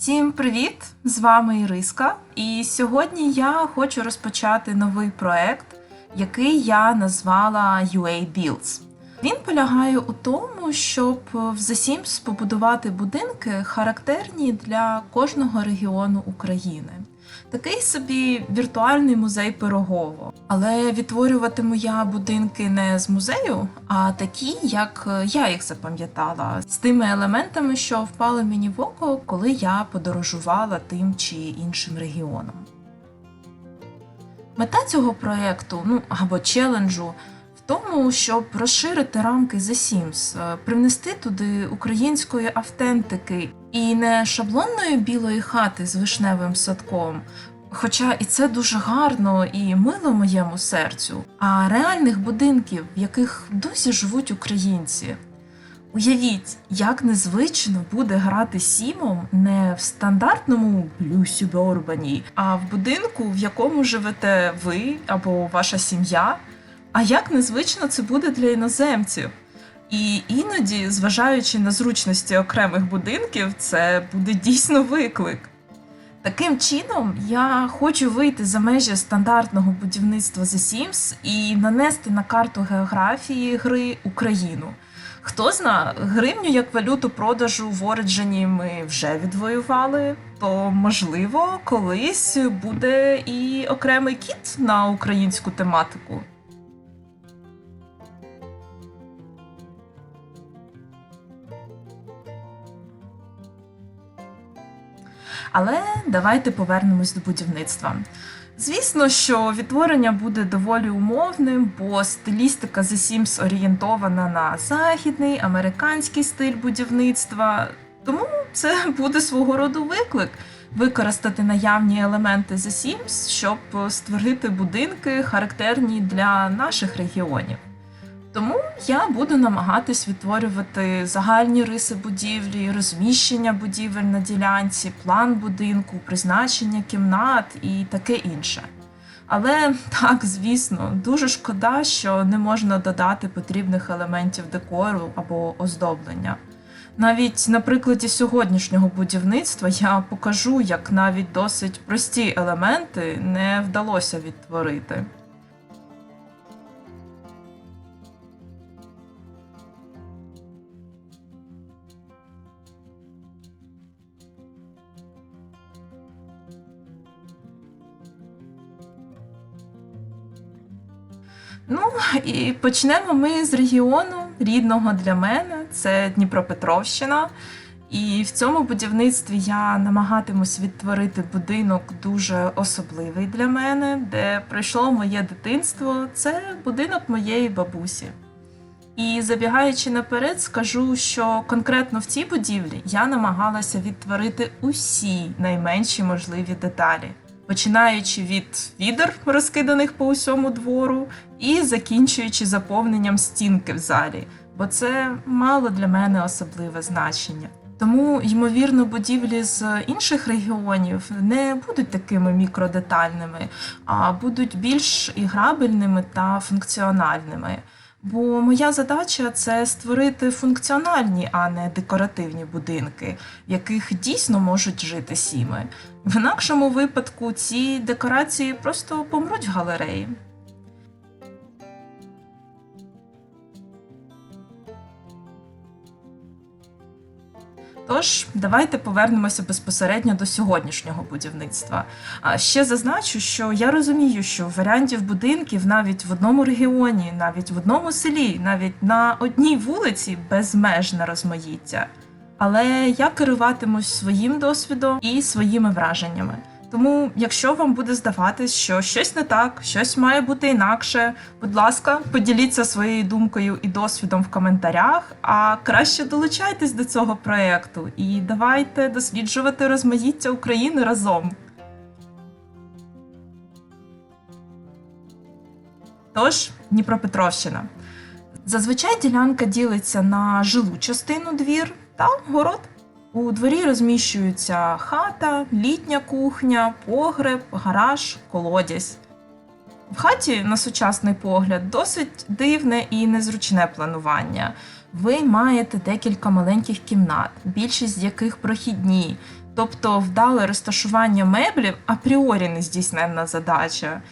Всім привіт! З вами Іриска. І сьогодні я хочу розпочати новий проект, який я назвала UA Builds. Він полягає у тому, щоб в The Sims побудувати будинки, характерні для кожного регіону України. Такий собі віртуальний музей Пирогово. Але відтворюватиму я будинки не з музею, а такі, як я їх запам'ятала, з тими елементами, що впали мені в око, коли я подорожувала тим чи іншим регіоном. Мета цього проєкту, ну або челенджу, тому, щоб розширити рамки The Sims, е, привнести туди української автентики і не шаблонної білої хати з вишневим садком. Хоча і це дуже гарно і мило моєму серцю, а реальних будинків, в яких досі живуть українці. Уявіть, як незвично буде грати сімом не в стандартному блюсі Борбані, а в будинку, в якому живете ви або ваша сім'я. А як незвично це буде для іноземців? І іноді, зважаючи на зручності окремих будинків, це буде дійсно виклик. Таким чином, я хочу вийти за межі стандартного будівництва The Sims і нанести на карту географії гри Україну. Хто зна, гривню як валюту продажу в Ориджині ми вже відвоювали, то можливо колись буде і окремий кіт на українську тематику. Але давайте повернемось до будівництва. Звісно, що відтворення буде доволі умовним, бо стилістика The Sims орієнтована на західний американський стиль будівництва. Тому це буде свого роду виклик використати наявні елементи The Sims, щоб створити будинки, характерні для наших регіонів. Тому я буду намагатись відтворювати загальні риси будівлі, розміщення будівель на ділянці, план будинку, призначення кімнат і таке інше. Але так, звісно, дуже шкода, що не можна додати потрібних елементів декору або оздоблення. Навіть на прикладі сьогоднішнього будівництва я покажу, як навіть досить прості елементи не вдалося відтворити. Ну і почнемо ми з регіону рідного для мене, це Дніпропетровщина. І в цьому будівництві я намагатимусь відтворити будинок дуже особливий для мене, де пройшло моє дитинство. Це будинок моєї бабусі. І забігаючи наперед, скажу, що конкретно в цій будівлі я намагалася відтворити усі найменші можливі деталі починаючи від відер, розкиданих по усьому двору, і закінчуючи заповненням стінки в залі, бо це мало для мене особливе значення. Тому, ймовірно, будівлі з інших регіонів не будуть такими мікродетальними, а будуть більш іграбельними та функціональними. Бо моя задача це створити функціональні, а не декоративні будинки, в яких дійсно можуть жити сіми. В інакшому випадку ці декорації просто помруть в галереї. Тож, давайте повернемося безпосередньо до сьогоднішнього будівництва. А ще зазначу, що я розумію, що варіантів будинків навіть в одному регіоні, навіть в одному селі, навіть на одній вулиці безмежне розмаїття. Але я керуватимусь своїм досвідом і своїми враженнями. Тому, якщо вам буде здаватись, що щось не так, щось має бути інакше, будь ласка, поділіться своєю думкою і досвідом в коментарях, а краще долучайтесь до цього проєкту і давайте досліджувати розмаїття України разом. Тож, Дніпропетровщина. Зазвичай ділянка ділиться на жилу частину двір та город. У дворі розміщуються хата, літня кухня, погреб, гараж, колодязь. В хаті, на сучасний погляд, досить дивне і незручне планування. Ви маєте декілька маленьких кімнат, більшість з яких прохідні, Тобто вдале розташування меблів апріорі нездійсненна задача.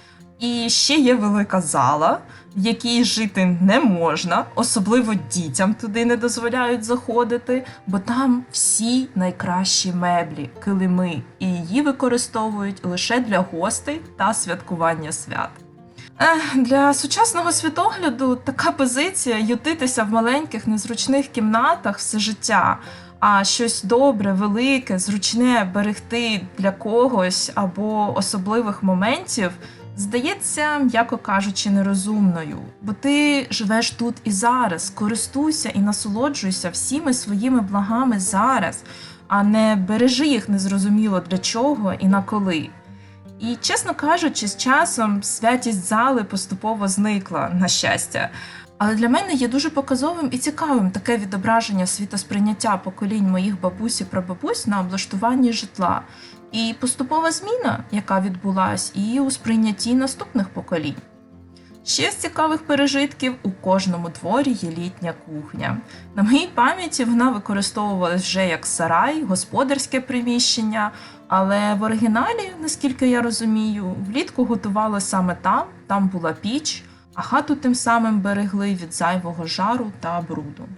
І ще є велика зала, в якій жити не можна, особливо дітям туди не дозволяють заходити, бо там всі найкращі меблі, килими, і її використовують лише для гостей та святкування свят. Для сучасного світогляду така позиція ютитися в маленьких незручних кімнатах все життя, а щось добре, велике, зручне берегти для когось або особливих моментів здається, м'яко кажучи, нерозумною. Бо ти живеш тут і зараз, користуйся і насолоджуйся всіми своїми благами зараз, а не бережи їх незрозуміло для чого і на коли. І, чесно кажучи, з часом святість зали поступово зникла, на щастя. Але для мене є дуже показовим і цікавим таке відображення світосприйняття поколінь моїх бабусь і прабабусь на облаштуванні житла, і поступова зміна, яка відбулась, і у сприйнятті наступних поколінь. Ще з цікавих пережитків у кожному дворі є літня кухня. На моїй пам'яті вона використовувалась вже як сарай, господарське приміщення, але в оригіналі, наскільки я розумію, влітку готували саме там, там була піч, а хату тим самим берегли від зайвого жару та бруду.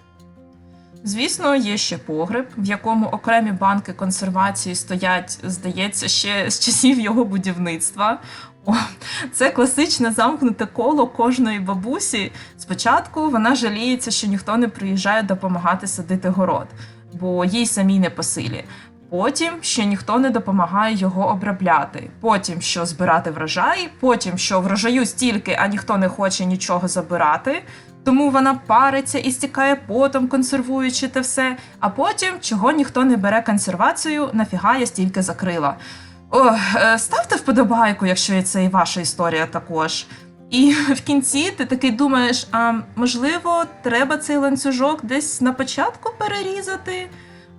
Звісно, є ще погреб, в якому окремі банки консервації стоять, здається, ще з часів його будівництва. О, це класичне замкнуте коло кожної бабусі. Спочатку вона жаліється, що ніхто не приїжджає допомагати садити город, бо їй самій не по силі. Потім, що ніхто не допомагає його обробляти. Потім, що збирати врожай, потім, що врожаю стільки, а ніхто не хоче нічого забирати. Тому вона париться і стікає потом, консервуючи те все. А потім, чого ніхто не бере консервацію, нафіга я стільки закрила. О, е, ставте вподобайку, якщо це і ваша історія також. І в кінці ти такий думаєш: а можливо, треба цей ланцюжок десь на початку перерізати.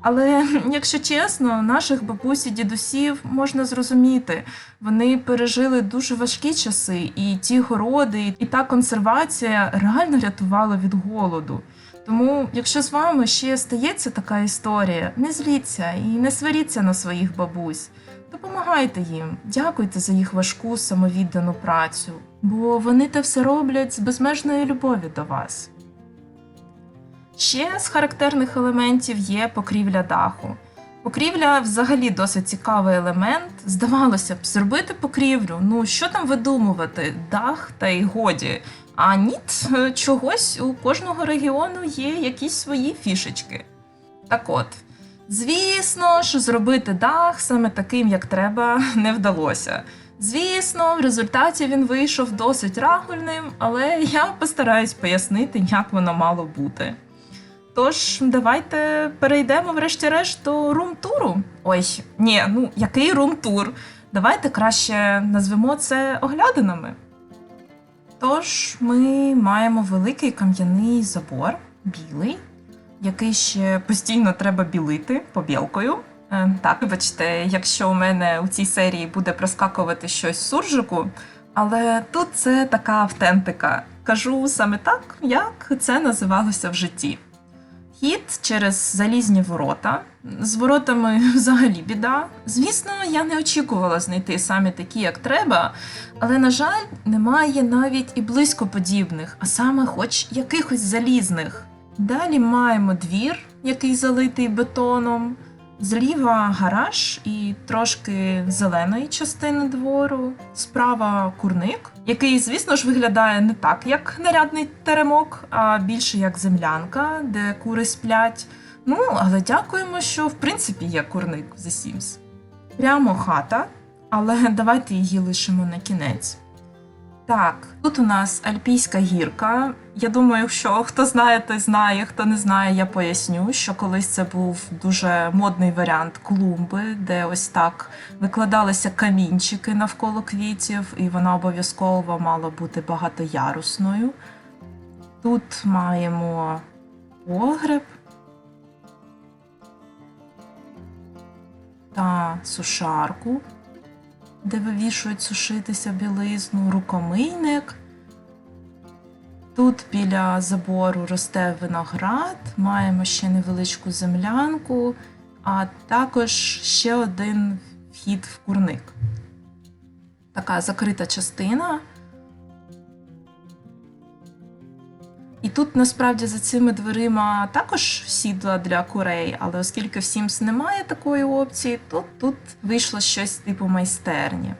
Але якщо чесно, наших бабусь і дідусів можна зрозуміти. Вони пережили дуже важкі часи, і ті городи, і та консервація реально рятувала від голоду. Тому, якщо з вами ще стається така історія, не зліться і не сваріться на своїх бабусь. Допомагайте їм, дякуйте за їх важку самовіддану працю, бо вони те все роблять з безмежної любові до вас. Ще з характерних елементів є покрівля даху. Покрівля взагалі досить цікавий елемент. Здавалося б, зробити покрівлю. Ну що там видумувати? Дах та й годі. А ніт, чогось у кожного регіону є якісь свої фішечки. Так от, звісно ж, зробити дах саме таким, як треба, не вдалося. Звісно, в результаті він вийшов досить рагульним, але я постараюсь пояснити, як воно мало бути. Тож, давайте перейдемо врешті-решт до рум-туру. Ой, ні, ну який рум-тур? Давайте краще назвемо це оглядинами. Тож, ми маємо великий кам'яний забор, білий, який ще постійно треба білити побілкою. Е, так, вибачте, якщо у мене у цій серії буде проскакувати щось суржику, але тут це така автентика. Кажу саме так, як це називалося в житті. Хід через залізні ворота. З воротами взагалі біда. Звісно, я не очікувала знайти саме такі, як треба, але, на жаль, немає навіть і близько подібних, а саме хоч якихось залізних. Далі маємо двір, який залитий бетоном, зліва гараж і трошки зеленої частини двору, справа курник, який, звісно ж, виглядає не так, як нарядний теремок, а більше як землянка, де кури сплять. Ну, але дякуємо, що в принципі є курник в The Sims. Прямо хата, але давайте її лишимо на кінець. Так, тут у нас Альпійська гірка. Я думаю, що хто знає, той знає, хто не знає, я поясню, що колись це був дуже модний варіант клумби, де ось так викладалися камінчики навколо квітів, і вона обов'язково мала бути багатоярусною. Тут маємо погреб та сушарку де вивішують сушитися білизну, рукомийник. Тут біля забору росте виноград, маємо ще невеличку землянку, а також ще один вхід в курник. Така закрита частина. Тут насправді за цими дверима також сідла для курей, але оскільки в Sims немає такої опції, то тут вийшло щось типу майстерні.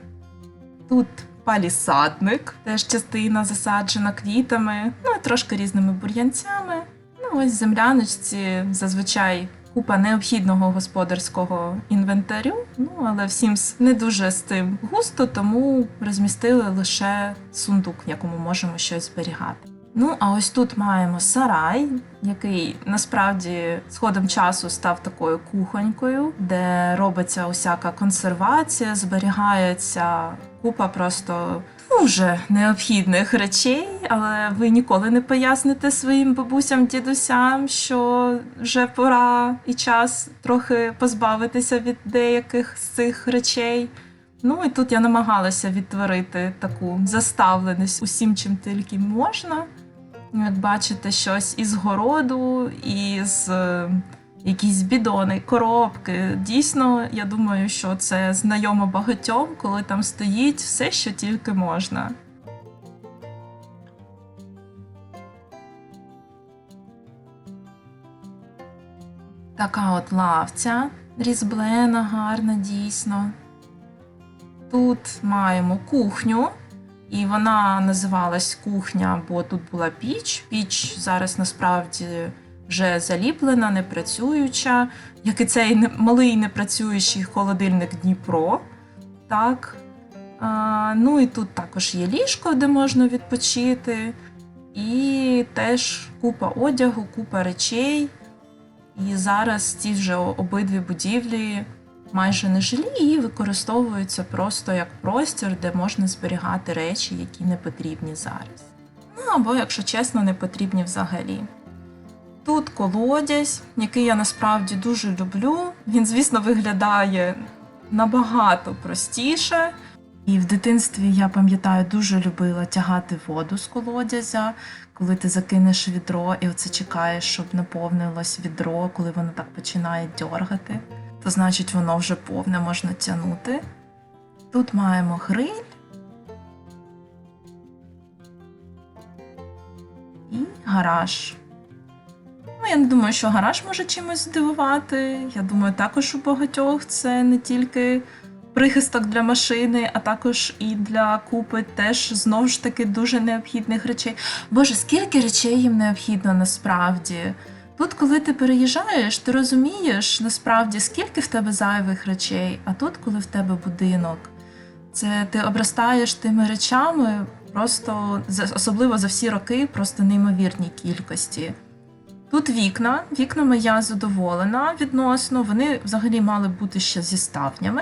Тут палісадник, теж частина засаджена квітами, ну і трошки різними бур'янцями. Ну, ось в земляночці зазвичай купа необхідного господарського інвентарю. Ну, але Sims не дуже з цим густо, тому розмістили лише сундук, в якому можемо щось зберігати. Ну, а ось тут маємо сарай, який насправді з ходом часу став такою кухонькою, де робиться усяка консервація, зберігається купа просто дуже необхідних речей, але ви ніколи не поясните своїм бабусям, дідусям, що вже пора і час трохи позбавитися від деяких з цих речей. Ну і тут я намагалася відтворити таку заставленість усім, чим тільки можна. Як бачите, щось із городу, із е, якісь бідони, коробки. Дійсно, я думаю, що це знайомо багатьом, коли там стоїть все, що тільки можна. Така от лавця різблена, гарна, дійсно. Тут маємо кухню, і вона називалась кухня, бо тут була піч. Піч зараз насправді вже заліплена, не працююча, як і цей малий непрацюючий холодильник Дніпро. Так. А, ну і тут також є ліжко, де можна відпочити, і теж купа одягу, купа речей. І зараз ці вже обидві будівлі майже не жилі і використовуються просто як простір, де можна зберігати речі, які не потрібні зараз. Ну або, якщо чесно, не потрібні взагалі. Тут колодязь, який я насправді дуже люблю. Він, звісно, виглядає набагато простіше. І в дитинстві я пам'ятаю, дуже любила тягати воду з колодязя, коли ти закинеш відро і оце чекаєш, щоб наповнилось відро, коли воно так починає дьоргати то значить воно вже повне можна тягнути. Тут маємо гриль і гараж. Ну, я не думаю, що гараж може чимось здивувати. Я думаю, також у багатьох це не тільки прихисток для машини, а також і для купи теж знову ж таки дуже необхідних речей. Боже, скільки речей їм необхідно насправді. Тут, коли ти переїжджаєш, ти розумієш насправді, скільки в тебе зайвих речей, а тут, коли в тебе будинок, це ти обростаєш тими речами, просто особливо за всі роки, просто неймовірній кількості. Тут вікна, вікнами я задоволена відносно. Вони взагалі мали бути ще зі ставнями,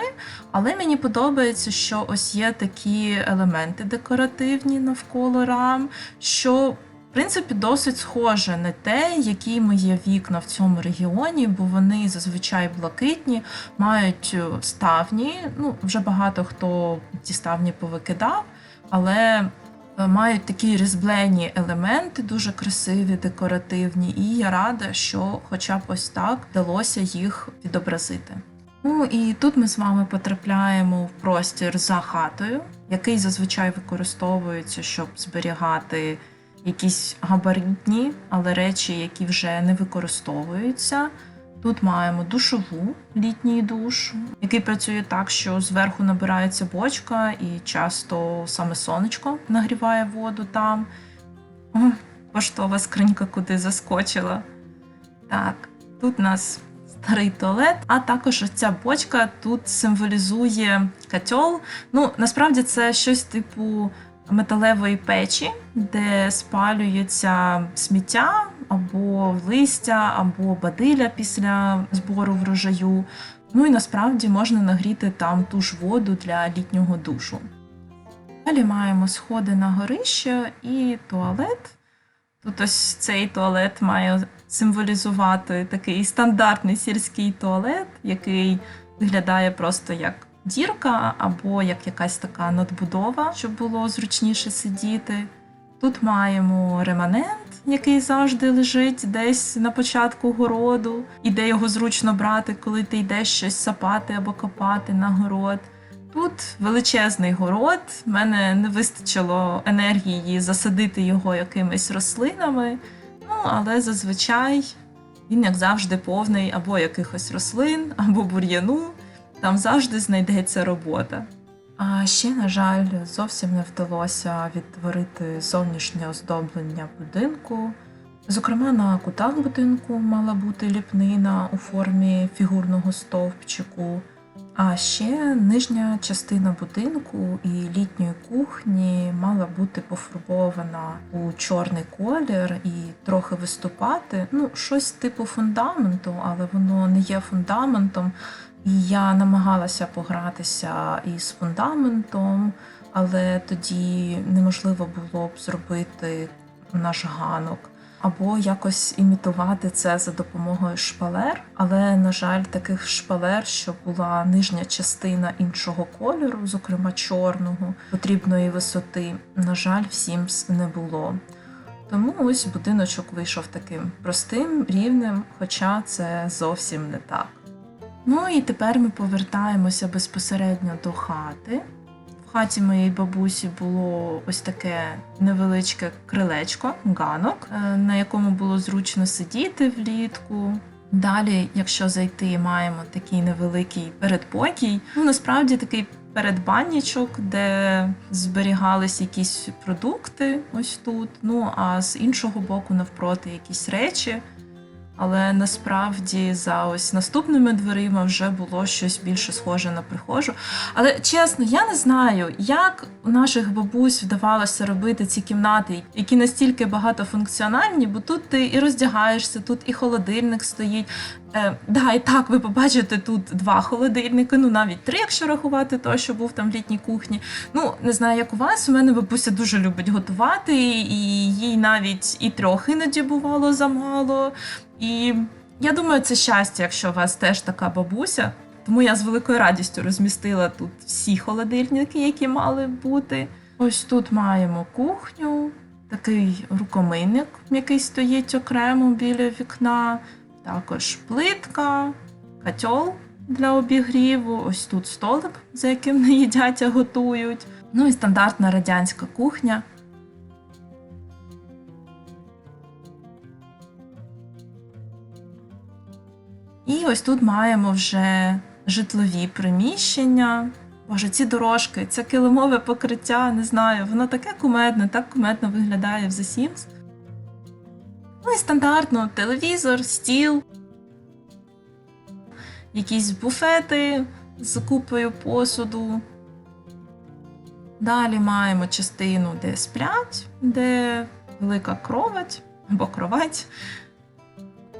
але мені подобається, що ось є такі елементи декоративні навколо рам, що в принципі, досить схоже на те, які є вікна в цьому регіоні, бо вони зазвичай блакитні, мають е, ставні. Ну, вже багато хто ці ставні повикидав, але е, мають такі різблені елементи, дуже красиві, декоративні, і я рада, що хоча б ось так вдалося їх відобразити. Ну і тут ми з вами потрапляємо в простір за хатою, який зазвичай використовується, щоб зберігати якісь габаритні, але речі, які вже не використовуються. Тут маємо душову літній душ, який працює так, що зверху набирається бочка, і часто саме сонечко нагріває воду там. О, поштова скринька куди заскочила. Так, тут у нас старий туалет, а також ця бочка тут символізує котел. Ну, насправді це щось типу металевої печі, де спалюється сміття або листя, або бадиля після збору врожаю. Ну і насправді можна нагріти там ту ж воду для літнього душу. Далі маємо сходи на горище і туалет. Тут ось цей туалет має символізувати такий стандартний сільський туалет, який виглядає просто як дірка або як якась така надбудова, щоб було зручніше сидіти. Тут маємо реманент, який завжди лежить десь на початку городу, і де його зручно брати, коли ти йдеш щось сапати або копати на город. Тут величезний город, в мене не вистачило енергії засадити його якимись рослинами, ну але зазвичай він, як завжди, повний або якихось рослин, або бур'яну. Там завжди знайдеться робота. А ще, на жаль, зовсім не вдалося відтворити зовнішнє оздоблення будинку. Зокрема, на кутах будинку мала бути ліпнина у формі фігурного стовпчику. А ще нижня частина будинку і літньої кухні мала бути пофарбована у чорний колір і трохи виступати. Ну, щось типу фундаменту, але воно не є фундаментом. Я намагалася погратися із фундаментом, але тоді неможливо було б зробити наш ганок або якось імітувати це за допомогою шпалер. Але, на жаль, таких шпалер, що була нижня частина іншого кольору, зокрема чорного, потрібної висоти, на жаль, всім не було. Тому ось будиночок вийшов таким простим, рівним, хоча це зовсім не так. Ну і тепер ми повертаємося безпосередньо до хати. В хаті моєї бабусі було ось таке невеличке крилечко, ганок, е, на якому було зручно сидіти влітку. Далі, якщо зайти, маємо такий невеликий передпокій. Ну, насправді такий передбаннічок, де зберігались якісь продукти, ось тут. Ну а з іншого боку, навпроти, якісь речі. Але насправді за ось наступними дверима вже було щось більше схоже на прихожу. Але чесно, я не знаю, як у наших бабусь вдавалося робити ці кімнати, які настільки багатофункціональні, бо тут ти і роздягаєшся, тут і холодильник стоїть. Е, да, і так ви побачите тут два холодильники, ну навіть три, якщо рахувати той, що був там в літній кухні. Ну не знаю, як у вас. У мене бабуся дуже любить готувати, і їй навіть і трьох іноді бувало замало. І я думаю, це щастя, якщо у вас теж така бабуся. Тому я з великою радістю розмістила тут всі холодильники, які мали бути. Ось тут маємо кухню, такий рукомийник, який стоїть окремо біля вікна. Також плитка, котел для обігріву. Ось тут столик, за яким не їдять, а готують. Ну і стандартна радянська кухня. І ось тут маємо вже житлові приміщення. Боже, ці дорожки, це килимове покриття, не знаю, воно таке кумедне, так кумедно виглядає в The Sims. Ну і стандартно телевізор, стіл, якісь буфети з купою посуду. Далі маємо частину, де сплять, де велика кровать або кровать.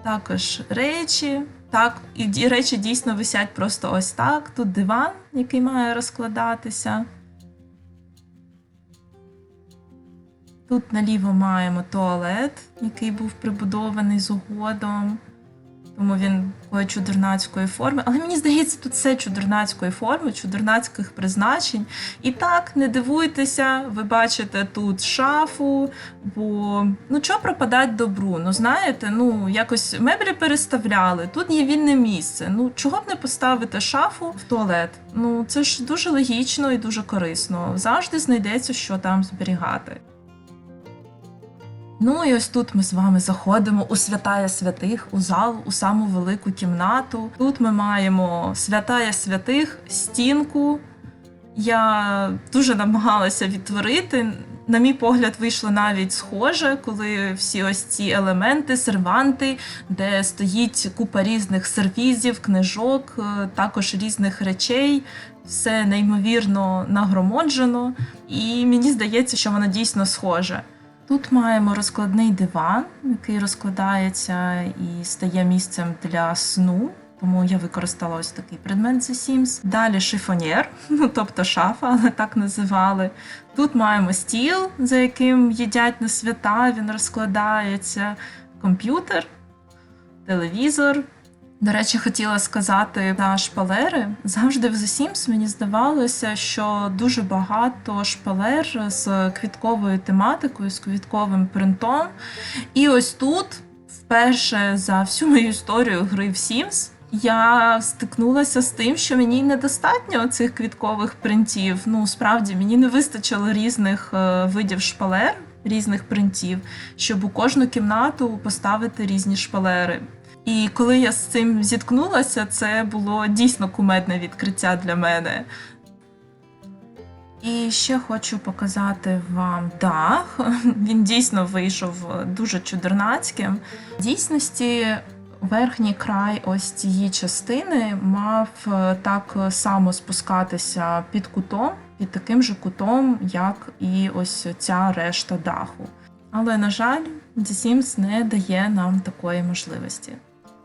Також речі. Так, і речі дійсно висять просто ось так. Тут диван, який має розкладатися. Тут наліво маємо туалет, який був прибудований з угодом. Тому він такої чудернацької форми. Але мені здається, тут все чудернацької форми, чудернацьких призначень. І так, не дивуйтеся, ви бачите тут шафу, бо ну чого пропадать добру? Ну знаєте, ну якось меблі переставляли, тут є вільне місце. Ну чого б не поставити шафу в туалет? Ну це ж дуже логічно і дуже корисно. Завжди знайдеться, що там зберігати. Ну і ось тут ми з вами заходимо у святая святих, у зал, у саму велику кімнату. Тут ми маємо святая святих, стінку. Я дуже намагалася відтворити. На мій погляд, вийшло навіть схоже, коли всі ось ці елементи, серванти, де стоїть купа різних сервізів, книжок, е, також різних речей. Все неймовірно нагромоджено, і мені здається, що воно дійсно схоже. Тут маємо розкладний диван, який розкладається і стає місцем для сну. Тому я використала ось такий предмет The Sims. Далі шифонєр, ну тобто шафа, але так називали. Тут маємо стіл, за яким їдять на свята, він розкладається, комп'ютер, телевізор, До речі, хотіла сказати за шпалери. Завжди в The Sims мені здавалося, що дуже багато шпалер з квітковою тематикою, з квітковим принтом. І ось тут, вперше за всю мою історію гри в Sims, я стикнулася з тим, що мені недостатньо цих квіткових принтів. Ну, справді, мені не вистачило різних е, видів шпалер, різних принтів, щоб у кожну кімнату поставити різні шпалери. І коли я з цим зіткнулася, це було дійсно кумедне відкриття для мене. І ще хочу показати вам дах. Він дійсно вийшов дуже чудернацьким. В дійсності верхній край ось цієї частини мав е, так само спускатися під кутом, під таким же кутом, як і ось ця решта даху. Але, на жаль, The Sims не дає нам такої можливості.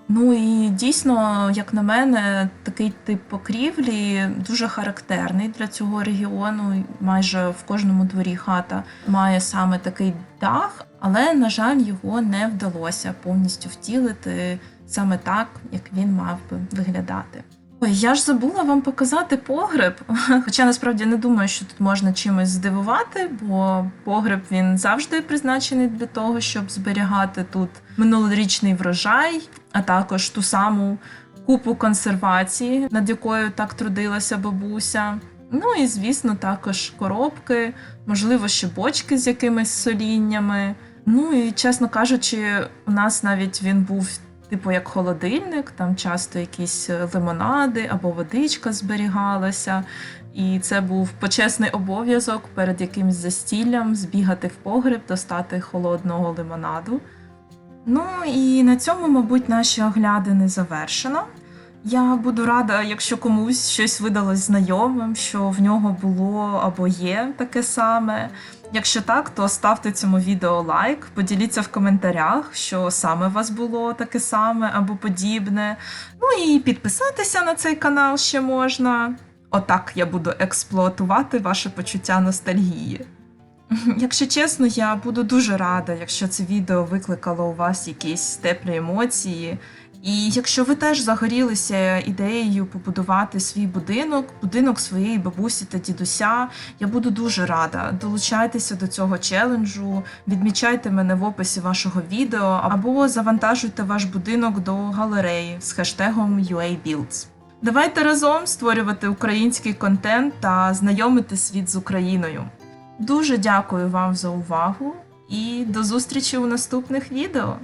Ну і дійсно, як на мене, такий тип покрівлі дуже характерний для цього регіону. Майже в кожному дворі хата має саме такий дах, але, на жаль, його не вдалося повністю втілити саме так, як він мав би виглядати. Я ж забула вам показати погреб. Хоча насправді не думаю, що тут можна чимось здивувати, бо погреб він завжди призначений для того, щоб зберігати тут минулорічний врожай, а також ту саму купу консервації, над якою так трудилася бабуся. Ну і звісно, також коробки, можливо, ще бочки з якимись соліннями. Ну і чесно кажучи, у нас навіть він був типу як холодильник, там часто якісь е, лимонади або водичка зберігалася. І це був почесний обов'язок перед якимсь застіллям збігати в погреб, достати холодного лимонаду. Ну і на цьому, мабуть, наші оглядини завершено. Я буду рада, якщо комусь щось видалось знайомим, що в нього було або є таке саме. Якщо так, то ставте цьому відео лайк, поділіться в коментарях, що саме у вас було таке саме або подібне. Ну і підписатися на цей канал ще можна. Отак я буду експлуатувати ваше почуття ностальгії. Якщо чесно, я буду дуже рада, якщо це відео викликало у вас якісь теплі емоції. І якщо ви теж загорілися ідеєю побудувати свій будинок, будинок своєї бабусі та дідуся, я буду дуже рада. Долучайтеся до цього челенджу, відмічайте мене в описі вашого відео або завантажуйте ваш будинок до галереї з хештегом UABuilds. Давайте разом створювати український контент та знайомити світ з Україною. Дуже дякую вам за увагу і до зустрічі у наступних відео!